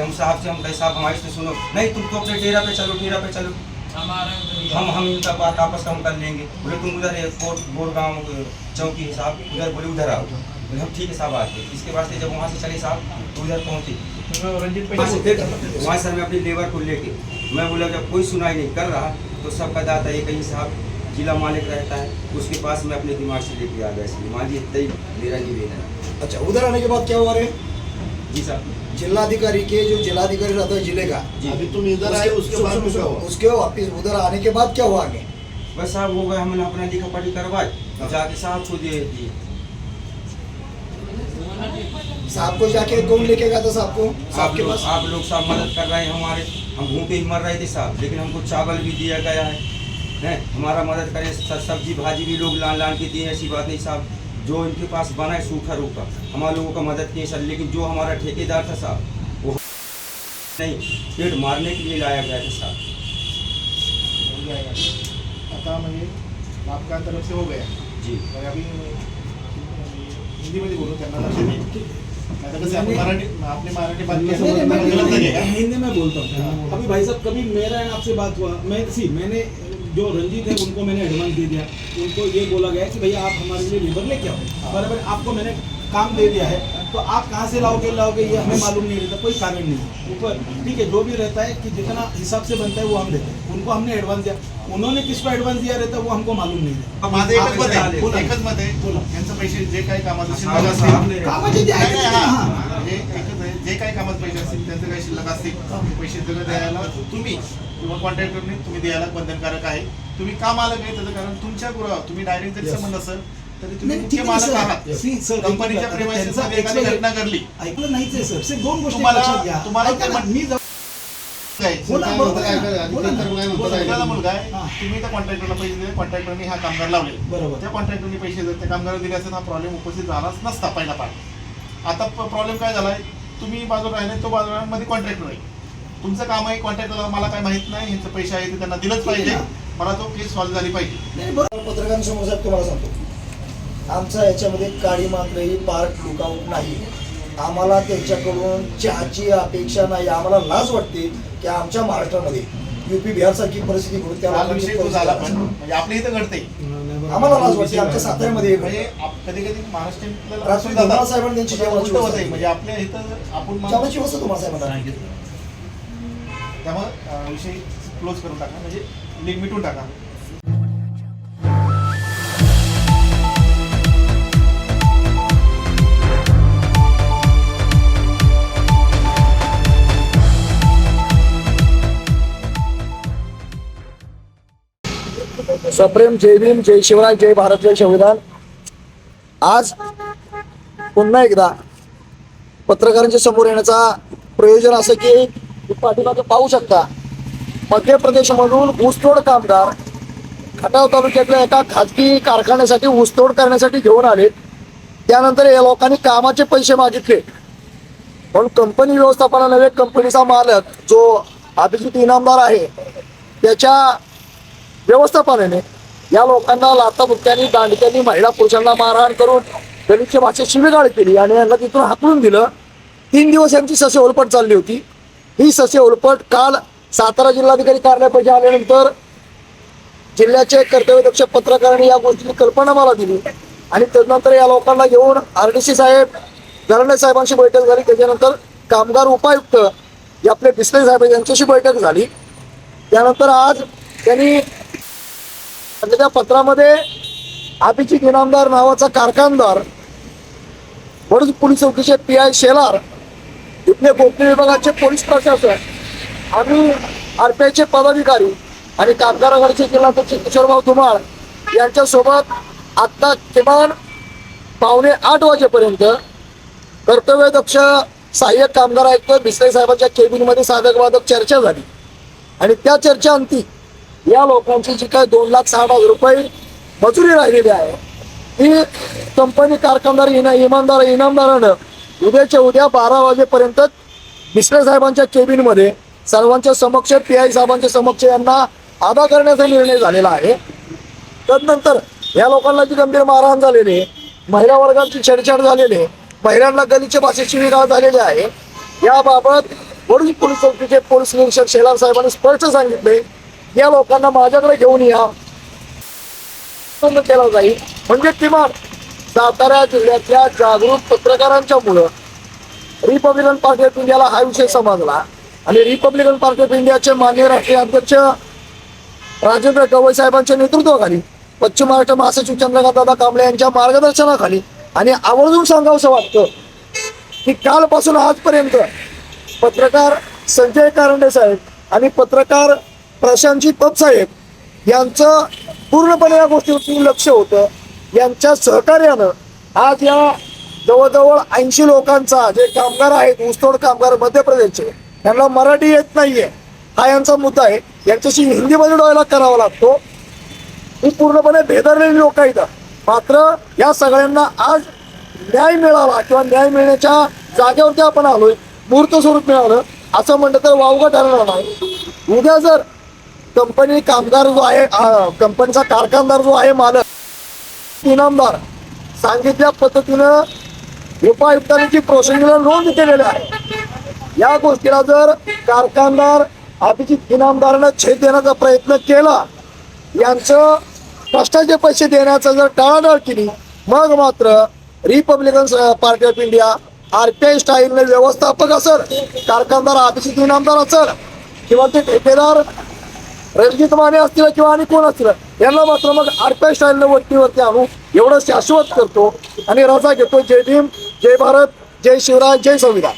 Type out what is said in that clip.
हम साहब से हम कहे साहब हमारे से सुनो। नहीं तुम तो अपने डेरा पे चलो डेरा पे चलो। हम हम इनका बात आपस का हम कर लेंगे। बोले तुम उधर एयरपोर्ट बोरगांव चौकी है साहब उधर बोले उधर आओ। बोले हम ठीक है साहब आते इसके बाद से जब वहाँ से चले साहब तो उधर पहुँचे। वहाँ से फिर वहाँ सर मैं अपनी लेबर को लेके मैं बोला जब कोई सुनाई नहीं कर रहा तो सबका दाता ये कहीं साहब जिला मालिक रहता है। उसके पास मैं अपने दिमाग से लेके आ गया इसलिए मान लीजिए इतना ही मेरा निवेदन है। अच्छा उधर आने के बाद क्या हुआ रहे जी साहब। जिलाधिकारी के जो जिलाधिकारी रहता है ज़िले का अभी तुम इधर आए उसके बाद क्या हुआ उसके वापिस उधर आने के बाद क्या हुआ आगे? बस साहब हो गया हमने अपना लिखा पढ़ी करवाए जाके साहब को दे दिए साहब को जाके कौन लेके गया था साहब को? साहब के पास? आप लोग सब मदद कर रहे हैं हमारे हम भूखे ही मर रहे थे साहब लेकिन हमको चावल भी दिया गया है। हैं? हमारा मदद करें सब्ज़ी भाजी भी लोग लान लान के दिए ऐसी बात नहीं साहब। जो इनके पास बना है सूखा रूखा हमारे लोगों का मदद किए सर लेकिन जो हमारा ठेकेदार था साहब वो नहीं पेट मारने के लिए लाया गया था साहब। हो आपका तरफ़ से हो गया। जी। अभी हिंदीमध्ये बोलू त्यांना लक्ष देईल आता कसं आपण मराठी आपली मराठी बातमी नहीं, नहीं, मैं हिंदी में बोलता हूँ। अभी भाई साहब कभी मेरा एंड आपसे बात हुआ? मैं सी मैंने जो रंजीत है उनको मैंने एडवांस दे दिया उनको ये बोला गया कि भैया आप हमारे लिए लेबर लेके आओ बराबर आपको मैंने काम दे दिया है तो आप कहाँ से लाओगे लाओगे ये हमें मालूम नहीं रहता कोई कारण नहीं ऊपर ठीक है जो भी रहता है कि जितना हिसाब से बनता है वो हम देते हैं उनको हमने एडवांस दिया उन्होंने किसको एडवांस दिया रहता है वो हमको मालूम नहीं माझं एकच मत बोला. आहे एकच मत आहे बोला. यांचं पैसे जे काही कामाचं कामाचे जे आहे हा. हां. म्हणजे एकच जे काही कामात पैसे असतील त्यांचं काही शिल्लक असतील ते पैसे सगळं द्यायला तुम्ही किंवा कॉन्ट्रॅक्टरने तुम्ही द्यायला बंधनकारक आहे. तुम्ही का मालक आहे? त्याचं कारण तुमच्या गुरु तुम्ही डायरेक्ट जरी. संबंध असेल तरी तुम्ही नाही, मुख्य मालक. आहात. कंपनीच्या एखादी घटना घडली. ऐकलं नाहीच आहे सर दोन गोष्टी तुम्हाला- लक्षात घ्या. मी मुलगा आहे. तुम्ही त्या कॉन्ट्रॅक्टरला पैसे दिले कॉन्ट्रॅक्टरने हा कामगार लावले बरोबर. त्या कॉन्ट्रॅक्टरने पैसे जर त्या कामगाराला दिले हा प्रॉब्लेम उपस्थित झालाच नसता पहिला पार्ट आता प्रॉब्लेम काय झालाय? तुम्ही बाजूला राहिले तो बाजूला मध्ये कॉन्ट्रॅक्टर आहे. तुमचं काम आहे कॉन्ट्रॅक्टरला मला काय माहीत नाही ह्यांचे पैसे आहे ते त्यांना दिलंच पाहिजे. मला तो केस सॉल्व्ह झाली पाहिजे. पत्रकारांसमोर साहेब तुम्हाला सांगतो. आमचा याच्यामध्ये काळी मात्रही पार्ट लुकावूट नाही. आम्हाला त्यांच्याकडून चहाची अपेक्षा नाही. आम्हाला लाज वाटते की आमच्या महाराष्ट्रामध्ये युपी बिहार सारखी परिस्थिती घडून त्या लोकांची विषय तो झाला पण. परिस्थिती म्हणजे आपल्या इथं घडते आम्हाला लाज वाटते. आमच्या साताऱ्यामध्ये म्हणजे. कधी कधी धुमाळ साहेबांनी त्यांची जेवणाची व्यवस्था केली. म्हणजे आपल्या इथं आपण जेवणाची व्यवस्था तुम्हाला साहेबांना त्यामुळे अं, विषय क्लोज करून टाका. म्हणजे लिंक मिटून टाका. सप्रेम जय भीम जय शिवराय जय भारत जय संविधान. आज पुन्हा एकदा पत्रकारांच्या समोर येण्याचा प्रयोजन असं की पाठीमागे पाहू शकता. मध्य प्रदेशमधून ऊसतोड कामगार खटाव तालुक्यातल्या एका खाजगी कारखान्यासाठी ऊसतोड करण्यासाठी घेऊन आले. त्यानंतर या लोकांनी कामाचे पैसे मागितले. पण कंपनी व्यवस्थापनानव्हे कंपनीचा मालक जो अभिजित इनामदार आहे त्याच्या व्यवस्थापनाने या लोकांना लाताबुक्क्यांनी दांडक्यांनी महिला पुरुषांना मारहाण करून दलितच्या भाषेत शिवीगाळ केली आणि यांना तिथून हाकलून दिलं. तीन दिवस यांची ससे ओलपट चालली होती. ही ससे ओलपट काल सातारा जिल्हाधिकारी कार्यालयापाशी आल्यानंतर जिल्ह्याचे कर्तव्यदक्ष पत्रकारांनी या गोष्टीची कल्पना मला दिली आणि त्यानंतर या लोकांना घेऊन आर डी सी साहेब गरणे साहेबांशी बैठक झाली. त्याच्यानंतर कामगार उपायुक्त जे आपले बिस्ले साहेब यांच्याशी बैठक झाली. त्यानंतर आज त्यांनी त्या पत्रामध्ये अभिजित इनामदार नावाचा कारखानदार वडूज पोलीस चौकीचे पी आय शेलार इथले गोपनीय विभागाचे पोलीस प्रशासक आणि आरपीआयचे पदाधिकारी आणि कामगार जिल्हाध्यक्ष किशोरभाऊ धुमाळ यांच्यासोबत आत्ता किमान पावणे आठ वाजेपर्यंत कर्तव्यदक्ष सहाय्यक कामगार आयुक्त बिस्ले साहेबांच्या केबिनमध्ये साधक वादक चर्चा झाली. आणि त्या चर्चा अंती या लोकांची जी काय दोन लाख साठ हजार रुपये मजुरी राहिलेली आहे ती कंपनी कारखानदार इना इमानदार इनामदारानं उद्याच्या उद्या बारा वाजेपर्यंत मिश्र साहेबांच्या केबिनमध्ये सर्वांच्या समक्ष पी आय साहेबांच्या समक्ष यांना अदा करण्याचा निर्णय झालेला आहे. तदनंतर या लोकांना जी गंभीर मारहाण झालेली आहे महिला वर्गाची छेडछाड झालेली आहे महिलांना गलीच्या भाषेत शिवीगाळ झालेली आहे याबाबत वडूज पोलीस चौकीचे पोलीस निरीक्षक शेलार साहेबांनी स्पष्ट सांगितले या लोकांना माझ्याकडे घेऊन या. केला जाईल. म्हणजे किमान सातारा जिल्ह्यातल्या जागरूक पत्रकारांच्या मुळे रिपब्लिकन पार्टी ऑफ इंडियाला हा विषय समजला. आणि रिपब्लिकन पार्टी ऑफ इंडियाचे मान्य राष्ट्रीय अध्यक्ष राजेंद्र गवई साहेबांच्या नेतृत्वाखाली पश्चिम महाराष्ट्र महासचिव चंद्रकांत दादा कांबळे यांच्या मार्गदर्शनाखाली आणि आवर्जून सांगावंसं वाटतं की कालपासून आजपर्यंत पत्रकार संजय कारंडे साहेब आणि पत्रकार प्रशांतजी पप साहेब यांचं पूर्णपणे या गोष्टीवरती लक्ष होतं. यांच्या सहकार्यानं आज या जवळजवळ ऐंशी लोकांचा जे कामगार आहेत ऊसतोड कामगार मध्य प्रदेशचे त्यांना मराठी येत नाहीये. हा यांचा मुद्दा आहे. यांच्याशी हिंदीमध्ये डॉयलॉग करावा लागतो. ही पूर्णपणे भेदरलेली लोक आहेत. मात्र या सगळ्यांना आज न्याय मिळाला किंवा न्याय मिळण्याच्या जागेवरती आपण आलोय. मूर्त स्वरूप मिळालं. असं म्हणलं तर वावगं ठरणार नाही. उद्या जर कंपनी कामगार जो आहे कंपनीचा कारखानदार जो आहे मालक इनामदार सांगितल्या पद्धतीनं उपायुक्तांनी जी प्रोसिजर नोंद केलेली आहे. या गोष्टीला जर कारखानदार अभिजित इनामदारानं छेद देण्याचा प्रयत्न केला यांचं कष्टाचे पैसे देण्याचं जर टाळाटाळ केली मग मात्र Republican party of India R P I स्टाईलने व्यवस्थापक असेल कारखानदार अभिजित इनामदार असेल किंवा ते ठेकेदार रणजित माने असतील किंवा आणि कोण असतील यांना मात्र मग आर पी स्टाईलने वरतीवरती आणू. एवढं शाश्वत करतो आणि रजा घेतो. जय भीम जय भारत जय शिवराय जय संविधान.